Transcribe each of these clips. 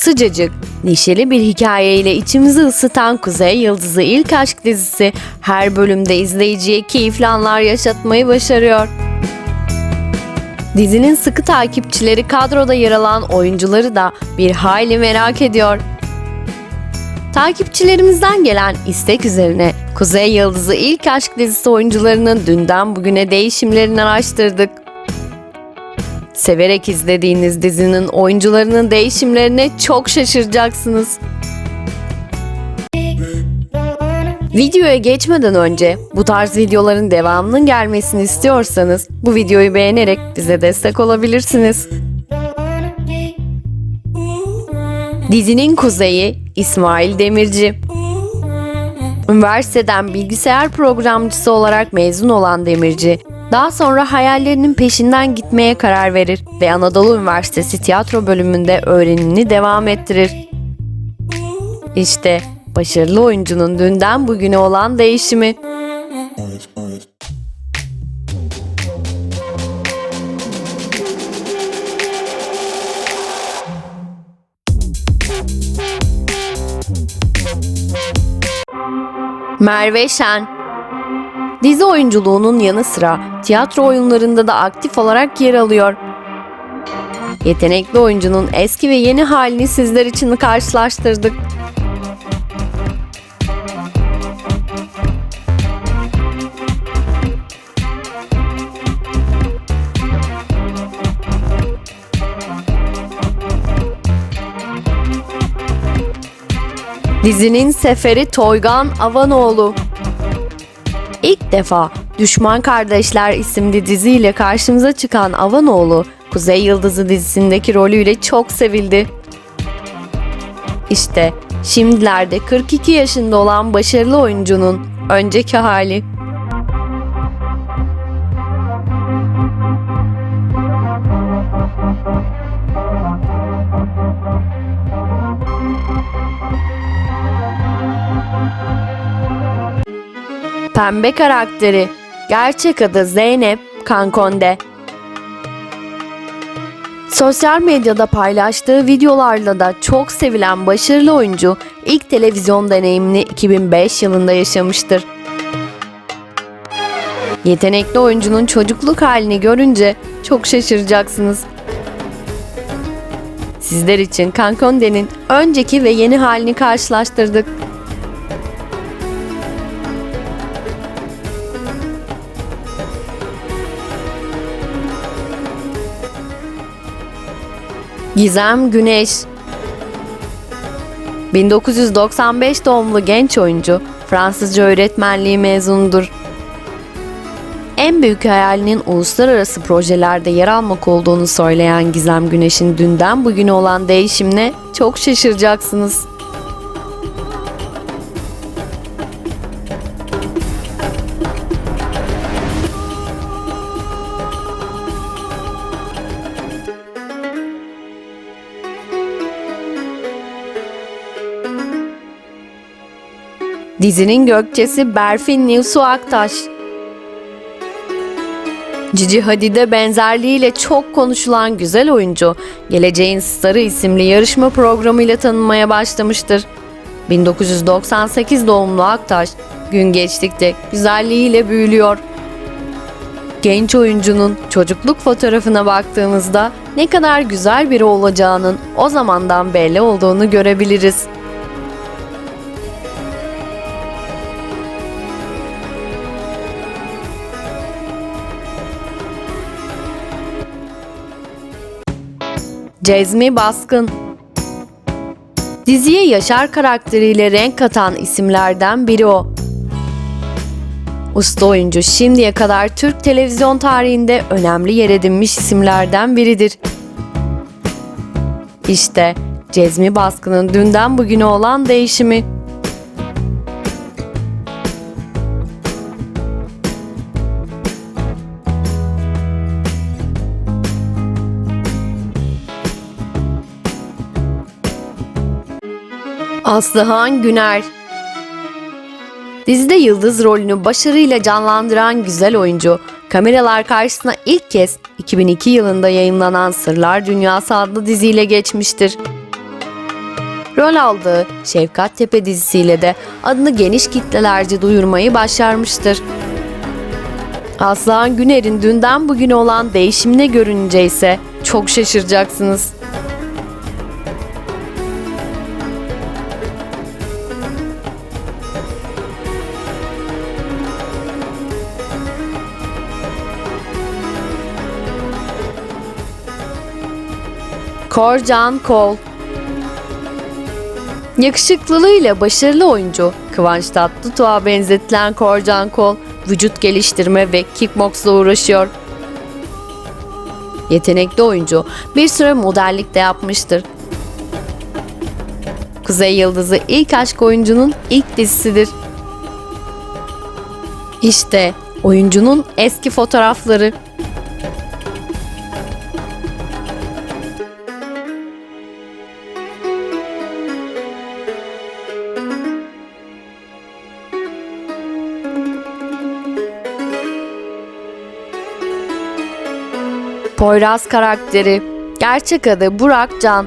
Sıcacık, neşeli bir hikayeyle içimizi ısıtan Kuzey Yıldızı ilk aşk dizisi her bölümde izleyiciye keyifli anlar yaşatmayı başarıyor. Dizinin sıkı takipçileri kadroda yer alan oyuncuları da bir hayli merak ediyor. Takipçilerimizden gelen istek üzerine Kuzey Yıldızı ilk aşk dizisi oyuncularının dünden bugüne değişimlerini araştırdık. Severek izlediğiniz dizinin oyuncularının değişimlerine çok şaşıracaksınız. Videoya geçmeden önce bu tarz videoların devamının gelmesini istiyorsanız bu videoyu beğenerek bize destek olabilirsiniz. Dizinin kuzeyi İsmail Demirci. Üniversiteden bilgisayar programcısı olarak mezun olan Demirci, daha sonra hayallerinin peşinden gitmeye karar verir ve Anadolu Üniversitesi tiyatro bölümünde öğrenimini devam ettirir. İşte başarılı oyuncunun dünden bugüne olan değişimi. Merve Şen Dizi oyunculuğunun yanı sıra tiyatro oyunlarında da aktif olarak yer alıyor. Yetenekli oyuncunun eski ve yeni halini sizler için karşılaştırdık. Dizinin seferi Toygan Avanoğlu. İlk defa Düşman Kardeşler isimli diziyle karşımıza çıkan Avanoğlu, Kuzey Yıldızı dizisindeki rolüyle çok sevildi. İşte şimdilerde 42 yaşında olan başarılı oyuncunun önceki hali. Pembe karakteri. Gerçek adı Zeynep Kankonde. Sosyal medyada paylaştığı videolarla da çok sevilen başarılı oyuncu ilk televizyon deneyimini 2005 yılında yaşamıştır. Yetenekli oyuncunun çocukluk halini görünce çok şaşıracaksınız. Sizler için Kankonde'nin önceki ve yeni halini karşılaştırdık. Gizem Güneş 1995 doğumlu genç oyuncu, Fransızca öğretmenliği mezunudur. En büyük hayalinin uluslararası projelerde yer almak olduğunu söyleyen Gizem Güneş'in dünden bugüne olan değişimine çok şaşıracaksınız. Dizinin gökçesi Berfin Nilsu Aktaş. Cici Hadid'e benzerliğiyle çok konuşulan güzel oyuncu, Geleceğin Starı isimli yarışma programıyla tanınmaya başlamıştır. 1998 doğumlu Aktaş, gün geçtikçe güzelliğiyle büyülüyor. Genç oyuncunun çocukluk fotoğrafına baktığımızda ne kadar güzel biri olacağının o zamandan belli olduğunu görebiliriz. Cezmi Baskın Diziye Yaşar karakteriyle renk katan isimlerden biri o. Usta oyuncu şimdiye kadar Türk televizyon tarihinde önemli yer edinmiş isimlerden biridir. İşte Cezmi Baskın'ın dünden bugüne olan değişimi. Aslıhan Güner Dizide Yıldız rolünü başarıyla canlandıran güzel oyuncu, kameralar karşısına ilk kez 2002 yılında yayınlanan Sırlar Dünyası adlı diziyle geçmiştir. Rol aldığı Şefkat Tepe dizisiyle de adını geniş kitlelerce duyurmayı başarmıştır. Aslıhan Güner'in dünden bugüne olan değişimine görünce ise çok şaşıracaksınız. Korcan Kol Yakışıklılığıyla başarılı oyuncu Kıvanç Tatlıtuğ'a benzetilen Korcan Kol vücut geliştirme ve kickboxla uğraşıyor. Yetenekli oyuncu bir süre modellik de yapmıştır. Kuzey Yıldızı ilk aşk oyuncunun ilk dizisidir. İşte oyuncunun eski fotoğrafları. Poyraz karakteri. Gerçek adı Burak Can.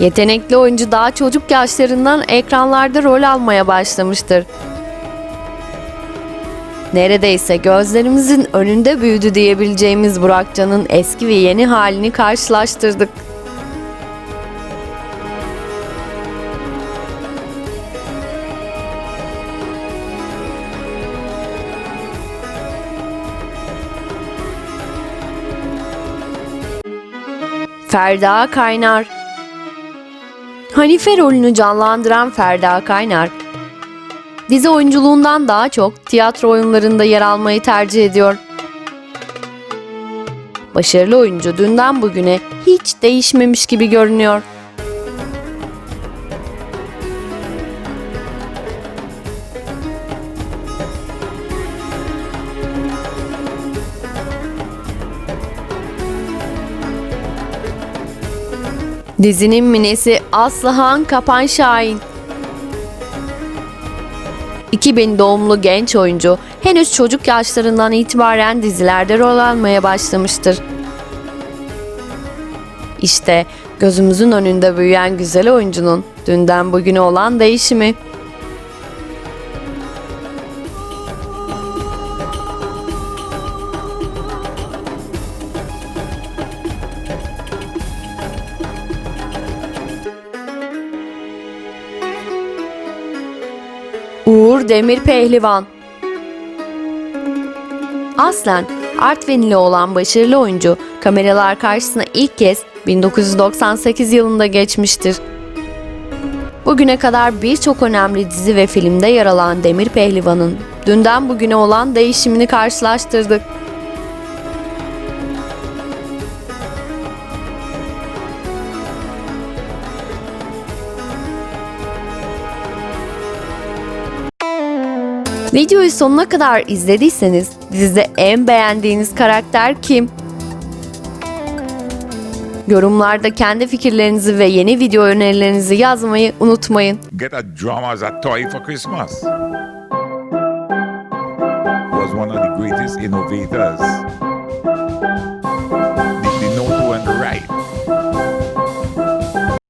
Yetenekli oyuncu daha çocuk yaşlarından ekranlarda rol almaya başlamıştır. Neredeyse gözlerimizin önünde büyüdü diyebileceğimiz Burak Can'ın eski ve yeni halini karşılaştırdık. Ferda Kaynar Hanife rolünü canlandıran Ferda Kaynar, dizi oyunculuğundan daha çok tiyatro oyunlarında yer almayı tercih ediyor. Başarılı oyuncu dünden bugüne hiç değişmemiş gibi görünüyor. Dizinin minesi Aslıhan Kapan Şahin. 2000 doğumlu genç oyuncu henüz çocuk yaşlarından itibaren dizilerde rol almaya başlamıştır. İşte gözümüzün önünde büyüyen güzel oyuncunun dünden bugüne olan değişimi. Demir Pehlivan Aslen Artvinli olan başarılı oyuncu kameralar karşısına ilk kez 1998 yılında geçmiştir. Bugüne kadar birçok önemli dizi ve filmde yer alan Demir Pehlivan'ın dünden bugüne olan değişimini karşılaştırdık. Videoyu sonuna kadar izlediyseniz dizide en beğendiğiniz karakter kim? Yorumlarda kendi fikirlerinizi ve yeni video önerilerinizi yazmayı unutmayın. get a drama a toy for Christmas. Was one of the greatest innovators